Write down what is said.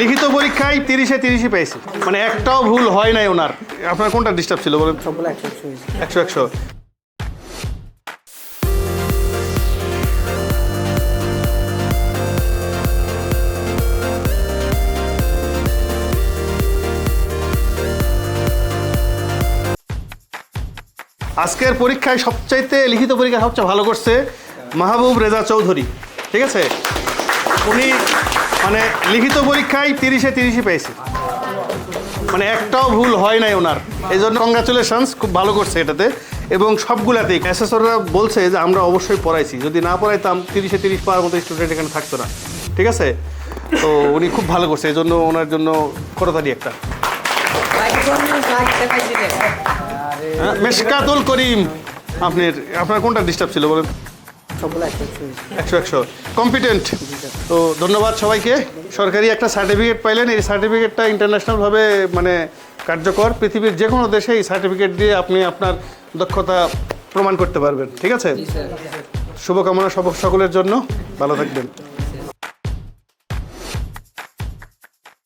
লিখিত পরীক্ষায় তিরিশে তিরিশই পেয়েছি। মানে একটাও ভুল হয় নাই ওনার। আপনার কোনটা ডিস্টার্ব ছিল বলেন? একশো একশো একশো একশো। আজকের পরীক্ষায় সবচাইতে লিখিত পরীক্ষা সবচেয়ে ভালো করছে মাহবুব রেজা চৌধুরী। ঠিক আছে? উনি মানে লিখিত পরীক্ষায় তিরিশে তিরিশে পেয়েছে। মানে একটাও ভুল হয় নাই ওনার। এই জন্য কংগ্রাচুলেশনস খুব ভালো করছে এটাতে। এবং সবগুলাতেই অ্যাসেসররা বলছে যে আমরা অবশ্যই পড়াইছি। যদি না পড়াইতাম তিরিশে তিরিশ পাওয়ার মতো স্টুডেন্ট এখানে থাকতো না। ঠিক আছে? তো উনি খুব ভালো করছে। এই জন্য ওনার জন্য করতালি একটা। হ্যাঁ, মেশকাতুল করিম। আপনার আপনার কোনটা ডিস্টার্ব ছিল বলেন? সবগুলো একশো একশো হয়েছে একশো একশো। কম্পিটেন্ট তো ধন্যবাদ সবাইকে। সরকারি একটা সার্টিফিকেট পাইলেন। এই সার্টিফিকেটটা ইন্টারন্যাশনালভাবে মানে কার্যকর। পৃথিবীর যে কোনো দেশে এই সার্টিফিকেট দিয়ে আপনি আপনার দক্ষতা প্রমাণ করতে পারবেন। ঠিক আছে? শুভকামনা সব সকলের জন্য। ভালো থাকবেন।